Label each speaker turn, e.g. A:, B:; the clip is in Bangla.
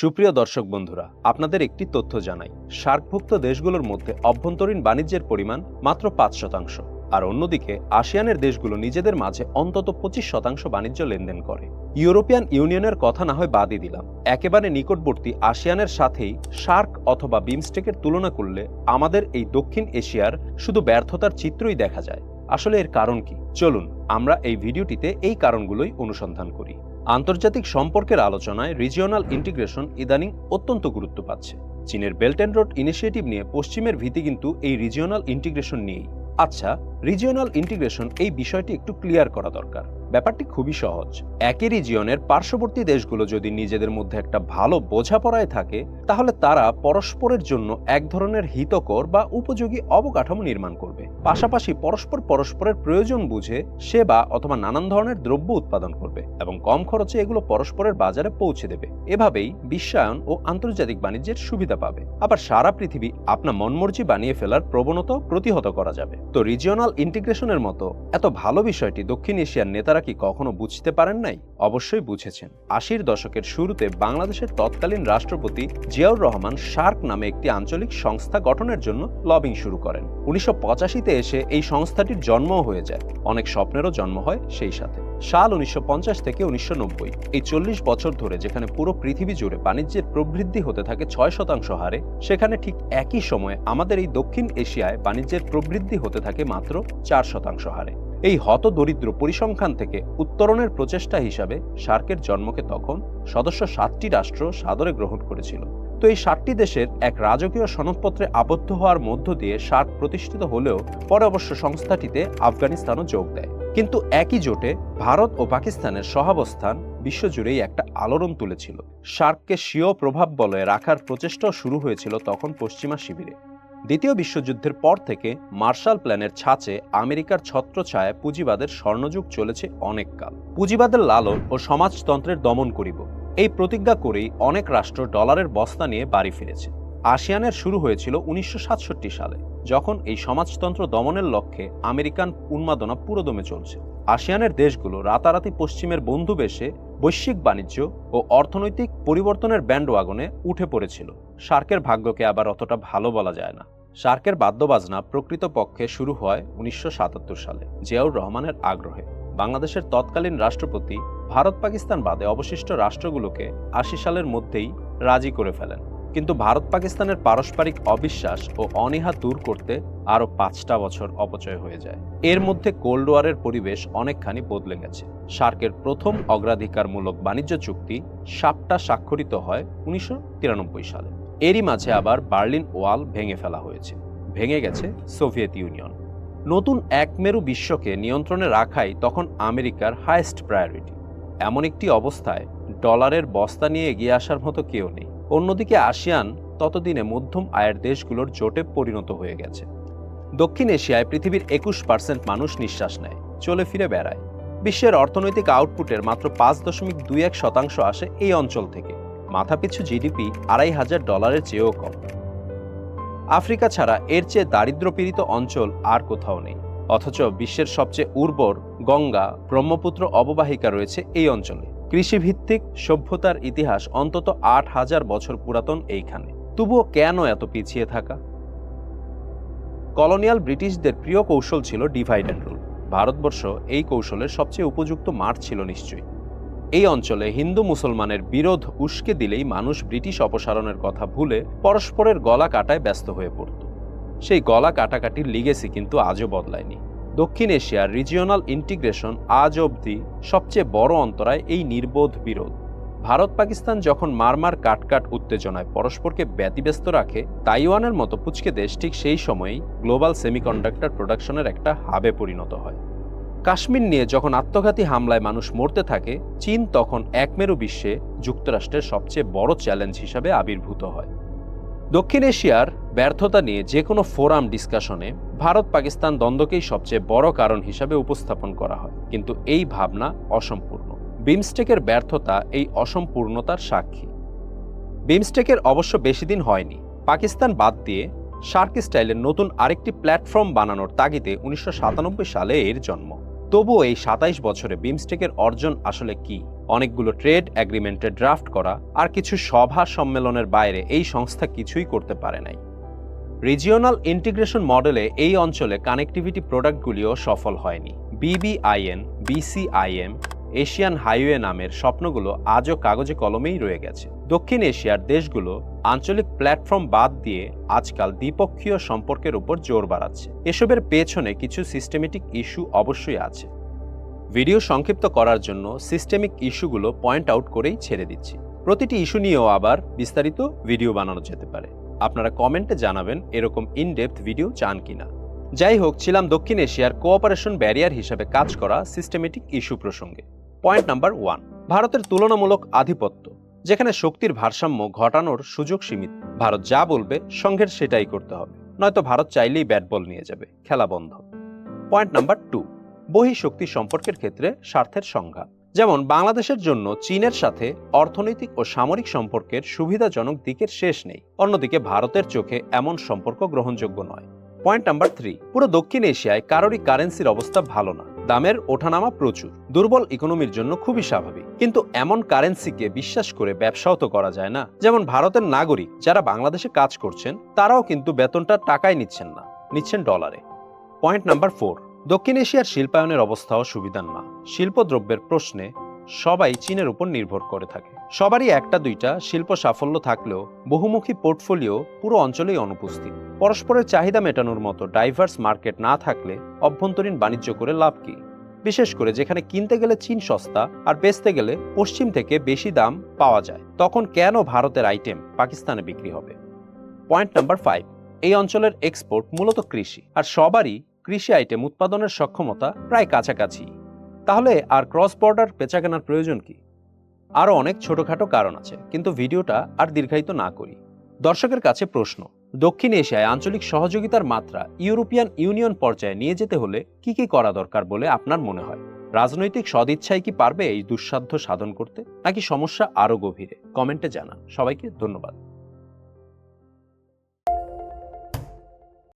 A: সুপ্রিয় দর্শক বন্ধুরা, আপনাদের একটি তথ্য জানাই। সার্কভুক্ত দেশগুলোর মধ্যে অভ্যন্তরীণ বাণিজ্যের পরিমাণ মাত্র পাঁচ শতাংশ, আর অন্যদিকে আসিয়ানের দেশগুলো নিজেদের মাঝে অন্তত পঁচিশ শতাংশ বাণিজ্য লেনদেন করে। ইউরোপিয়ান ইউনিয়নের কথা না হয় বাদই দিলাম। একেবারে নিকটবর্তী আসিয়ানের সাথেই সার্ক অথবা বিমস্টেকের তুলনা করলে আমাদের এই দক্ষিণ এশিয়ার শুধু ব্যর্থতার চিত্রই দেখা যায়। আসলে এর কারণ কি? চলুন, আমরা এই ভিডিওটিতে এই কারণগুলোই অনুসন্ধান করি। আন্তর্জাতিক সম্পর্কের আলোচনায় রিজিওনাল ইন্টিগ্রেশন ইদানিং অত্যন্ত গুরুত্ব পাচ্ছে। চীনের বেল্ট অ্যান্ড রোড ইনিশিয়েটিভ নিয়ে পশ্চিমের ভীতি কিন্তু এই রিজিওনাল ইন্টিগ্রেশন নিয়েই। আচ্ছা রিজিওনাল ইন্টিগ্রেশন এই বিষয়টি একটু ক্লিয়ার করা দরকার। ব্যাপারটি খুবই সহজ। একই রিজিয়নের পার্শ্ববর্তী দেশগুলো যদি নিজেদের মধ্যে একটা ভালো বোঝাপড়ায় থাকে, তাহলে তারা পরস্পরের জন্য এক ধরনের হিতকর বা উপযোগী অবকাঠামো নির্মাণ করবে। পাশাপাশি পরস্পর পরস্পরের প্রয়োজন বুঝে সেবা অথবা নানান ধরনের দ্রব্য উৎপাদন করবে এবং কম খরচে এগুলো পরস্পরের বাজারে পৌঁছে দেবে। এভাবেই বিশ্বায়ন ও আন্তর্জাতিক বাণিজ্যের সুবিধা পাবে। আবার সারা পৃথিবী আপনা মনমর্জি বানিয়ে ফেলার প্রবণতা প্রতিহত করা যাবে। তো রিজিওনাল ইন্টিগ্রেশনের মতো এত ভালো বিষয়টি দক্ষিণ এশিয়ার নেতারা কি কখনো বুঝতে পারেন নাই অবশ্যই বুঝেছেন। আশির দশকের শুরুতে বাংলাদেশের তৎকালীন রাষ্ট্রপতি জিয়াউর রহমান সার্ক নামে একটি আঞ্চলিক সংস্থা গঠনের জন্য লবিং শুরু করেন। উনিশশো এসে এই সংস্থাটির জন্মও হয়ে যায়। অনেক স্বপ্নেরও জন্ম হয় সেই সাথে। সাল উনিশশো পঞ্চাশ থেকে উনিশশো নব্বই, এই চল্লিশ বছর ধরে যেখানে পুরো পৃথিবী জুড়ে বাণিজ্যের প্রবৃদ্ধি হতে থাকে ছয় শতাংশ হারে, সেখানে ঠিক একই সময়ে আমাদের এই দক্ষিণ এশিয়ায় বাণিজ্যের প্রবৃদ্ধি হতে থাকে মাত্র চার শতাংশ হারে। এই হত দরিদ্র পরিসংখ্যান থেকে উত্তরণের প্রচেষ্টা হিসাবে সার্কের জন্মকে তখন সদস্য সাতটি রাষ্ট্র সাদরে গ্রহণ করেছিল। তো এই সাতটি দেশের এক রাজকীয় সনদপত্রে আবদ্ধ হওয়ার মধ্য দিয়ে সার্ক প্রতিষ্ঠিত হলেও পরে অবশ্য সংস্থাটিতে আফগানিস্তানও যোগ দেয়। কিন্তু একই জোটে ভারত ও পাকিস্তানের সহাবস্থান বিশ্বজুড়েই একটা আলোড়ন তুলেছিল। সার্ককে স্বীয় প্রভাব বলয়ে রাখার প্রচেষ্টাও শুরু হয়েছিল তখন পশ্চিমা শিবিরে। দ্বিতীয় বিশ্বযুদ্ধের পর থেকে মার্শাল প্ল্যানের ছাঁচে আমেরিকার ছত্রছায়ায় পুঁজিবাদের স্বর্ণযুগ চলেছে অনেক কাল। পুঁজিবাদের লালন ও সমাজতন্ত্রের দমন করিব। এই প্রতিজ্ঞা করেই অনেক রাষ্ট্র ডলারের বস্তা নিয়ে বাড়ি ফিরেছে। আসিয়ানের শুরু হয়েছিল উনিশশো সাতষট্টি সালে, যখন এই সমাজতন্ত্র দমনের লক্ষ্যে আমেরিকান উন্মাদনা পুরোদমে চলছে। আসিয়ানের দেশগুলো রাতারাতি পশ্চিমের বন্ধু বেশে বৈশ্বিক বাণিজ্য ও অর্থনৈতিক পরিবর্তনের ব্যান্ড ওয়াগনে উঠে পড়েছিল। সার্কের ভাগ্যকে আবার অতটা ভালো বলা যায় না। সার্কের বাদ্যবাজনা প্রকৃতপক্ষে শুরু হয় উনিশশো সাতাত্তর সালে জিয়াউর রহমানের আগ্রহে। বাংলাদেশের তৎকালীন রাষ্ট্রপতি ভারত পাকিস্তান বাদে অবশিষ্ট রাষ্ট্রগুলোকে আশি সালের মধ্যেই রাজি করে ফেলেন। কিন্তু ভারত পাকিস্তানের পারস্পরিক অবিশ্বাস ও অনীহা দূর করতে আরও পাঁচটা বছর অপচয় হয়ে যায়। এর মধ্যে কোল্ড ওয়ারের পরিবেশ অনেকখানি বদলে গেছে। সার্কের প্রথম অগ্রাধিকারমূলক বাণিজ্য চুক্তি সাপটা স্বাক্ষরিত হয় উনিশশো তিরানব্বই সালে। এরই মাঝে আবার বার্লিন ওয়াল ভেঙে ফেলা হয়েছে। ভেঙে গেছে সোভিয়েত ইউনিয়ন। নতুন এক মেরু বিশ্বকে নিয়ন্ত্রণে রাখাই তখন আমেরিকার হায়েস্ট প্রায়োরিটি। এমন একটি অবস্থায় ডলারের বস্তা নিয়ে এগিয়ে আসার মতো কেউ নেই। অন্যদিকে আসিয়ান ততদিনে মধ্যম আয়ের দেশগুলোর জোটে পরিণত হয়ে গেছে। দক্ষিণ এশিয়ায় পৃথিবীর একুশ পার্সেন্ট মানুষ নিঃশ্বাস নেয়, চলে ফিরে বেড়ায়। বিশ্বের অর্থনৈতিক আউটপুটের মাত্র পাঁচ দশমিক দুই এক শতাংশ আসে এই অঞ্চল থেকে। মাথাপিছু জিডিপি আড়াই হাজার ডলারের চেয়েও কম। আফ্রিকা ছাড়া এর চেয়ে দারিদ্র্যপীড়িত অঞ্চল আর কোথাও নেই। অথচ বিশ্বের সবচেয়ে উর্বর গঙ্গা ব্রহ্মপুত্র অববাহিকা রয়েছে এই অঞ্চলে। কৃষিভিত্তিক সভ্যতার ইতিহাস অন্তত আট হাজার বছর পুরাতন এইখানে। তবুও কেন এত পিছিয়ে থাকা? কলোনিয়াল ব্রিটিশদের প্রিয় কৌশল ছিল ডিভাইড অ্যান্ড রুল। ভারতবর্ষ এই কৌশলের সবচেয়ে উপযুক্ত মাঠ ছিল নিশ্চয়ই। এই অঞ্চলে হিন্দু মুসলমানের বিরোধ উস্কে দিলেই মানুষ ব্রিটিশ অপসারণের কথা ভুলে পরস্পরের গলা কাটায় ব্যস্ত হয়ে পড়ত। সেই গলা কাটাকাটির লিগেসি কিন্তু আজও বদলায়নি। দক্ষিণ এশিয়ার রিজিওনাল ইন্টিগ্রেশন আজ অবধি সবচেয়ে বড় অন্তরায় এই নির্বোধ বিরোধ। ভারত পাকিস্তান যখন মারমার কাটকাট উত্তেজনায় পরস্পরকে ব্যতিব্যস্ত রাখে, তাইওয়ানের মতো পুচকে দেশ ঠিক সেই সময়েই গ্লোবাল সেমিকন্ডাক্টর প্রোডাকশনের একটা হাবে পরিণত হয়। কাশ্মীর নিয়ে যখন আত্মঘাতী হামলায় মানুষ মরতে থাকে, চীন তখন একমেরু বিশ্বে যুক্তরাষ্ট্রের সবচেয়ে বড় চ্যালেঞ্জ হিসাবে আবির্ভূত হয়। দক্ষিণ এশিয়ার ব্যর্থতা নিয়ে যে কোনো ফোরাম ডিসকাশনে ভারত পাকিস্তান দ্বন্দ্বকেই সবচেয়ে বড় কারণ হিসাবে উপস্থাপন করা হয়। কিন্তু এই ভাবনা অসম্পূর্ণ। বিমস্টেকের ব্যর্থতা এই অসম্পূর্ণতার সাক্ষী। বিমস্টেকের অবশ্য বেশি দিন হয়নি। পাকিস্তান বাদ দিয়ে শার্ক স্টাইলের নতুন আরেকটি প্ল্যাটফর্ম বানানোর তাগিদে উনিশশো সাতানব্বই সালে এর জন্ম। তবুও এই সাতাইশ বছরে বিমস্টেকের অর্জন আসলে কি? অনেকগুলো ট্রেড অ্যাগ্রিমেন্টের ড্রাফট করা আর কিছু সভা সম্মেলনের বাইরে এই সংস্থা কিছুই করতে পারে নাই। রিজিওনাল ইন্টিগ্রেশন মডেলে এই অঞ্চলে কানেক্টিভিটি প্রোডাক্টগুলিও সফল হয়নি। বিবিআইএন, বিসিআইএম, এশিয়ান হাইওয়ে নামের স্বপ্নগুলো আজও কাগজে কলমেই রয়ে গেছে। দক্ষিণ এশিয়ার দেশগুলো আঞ্চলিক প্ল্যাটফর্ম বাদ দিয়ে আজকাল দ্বিপক্ষীয় সম্পর্কের উপর জোর বাড়াচ্ছে। এসবের পেছনে কিছু সিস্টেমেটিক ইস্যু অবশ্যই আছে। ভিডিও সংক্ষিপ্ত করার জন্য সিস্টেমিক ইস্যুগুলো পয়েন্ট আউট করেই ছেড়ে দিচ্ছি। প্রতিটি ইস্যু নিয়েও আবার বিস্তারিত ভিডিও বানানো যেতে পারে। আপনারা কমেন্টে জানাবেন এরকম ইন ডেপথ ভিডিও চান কিনা। যাই হোক, ছিলাম দক্ষিণ এশিয়ার কোঅপারেশন ব্যারিয়ার হিসাবে কাজ করা সিস্টেমেটিক ইস্যু প্রসঙ্গে। পয়েন্ট নাম্বার ওয়ান, ভারতের তুলনামূলক আধিপত্য। যেখানে শক্তির ভারসাম্য ঘটানোর সুযোগ সীমিত। ভারত যা বলবে সংঘের সেটাই করতে হবে। নয়তো ভারত চাইলেই ব্যাট বল নিয়ে যাবে। খেলা বন্ধ। পয়েন্ট নাম্বার টু বহিঃশক্তি সম্পর্কের ক্ষেত্রে স্বার্থের সংজ্ঞা। যেমন, বাংলাদেশের জন্য চীনের সাথে অর্থনৈতিক ও সামরিক সম্পর্কের সুবিধাজনক দিকের শেষ নেই। অন্যদিকে, ভারতের চোখে এমন সম্পর্ক গ্রহণযোগ্য নয়। পয়েন্ট নাম্বার থ্রি, পুরো দক্ষিণ এশিয়ায় কারোরই কারেন্সির অবস্থা ভালো না। দামের ওঠানামা প্রচুর। দুর্বল ইকোনমির জন্য খুবই স্বাভাবিক। কিন্তু এমন কারেন্সিকে বিশ্বাস করে ব্যবসাও তো করা যায় না। যেমন ভারতের নাগরিক যারা বাংলাদেশে কাজ করছেন, তারাও কিন্তু বেতনটা টাকায় নিচ্ছেন না, নিচ্ছেন ডলারে পয়েন্ট নাম্বার ফোর দক্ষিণ এশিয়ার শিল্পায়নের অবস্থাও সুবিধার না। শিল্পদ্রব্যের প্রশ্নে সবাই চীনের উপর নির্ভর করে থাকে। সবারই একটা দুইটা শিল্প সাফল্য থাকলেও বহুমুখী পোর্টফোলিও পুরো অঞ্চলেই অনুপস্থিত। পরস্পরের চাহিদা মেটানোর মতো ডাইভার্স মার্কেট না থাকলে অভ্যন্তরীণ বাণিজ্য করে লাভ কি? বিশেষ করে যেখানে কিনতে গেলে চীন সস্তা আর বেচতে গেলে পশ্চিম থেকে বেশি দাম পাওয়া যায়, তখন কেন ভারতের আইটেম পাকিস্তানে বিক্রি হবে? পয়েন্ট নাম্বার ফাইভ এই অঞ্চলের এক্সপোর্ট মূলত কৃষি, আর সবারই কৃষি আইটেম উৎপাদনের সক্ষমতা প্রায় কাছাকাছি। তাহলে আর ক্রস বর্ডার বেচা কেনার প্রয়োজন কি? আরও অনেক ছোটখাটো কারণ আছে, কিন্তু ভিডিওটা আর দীর্ঘায়িত না করি। দর্শকের কাছে প্রশ্ন, দক্ষিণ এশিয়ায় আঞ্চলিক সহযোগিতার মাত্রা ইউরোপিয়ান ইউনিয়ন পর্যায়ে নিয়ে যেতে হলে কি কি করা দরকার বলে আপনার মনে হয়? রাজনৈতিক সদিচ্ছায় কি পারবে এই দুঃসাধ্য সাধন করতে, নাকি সমস্যা আরও গভীরে? কমেন্টে জানান। সবাইকে ধন্যবাদ।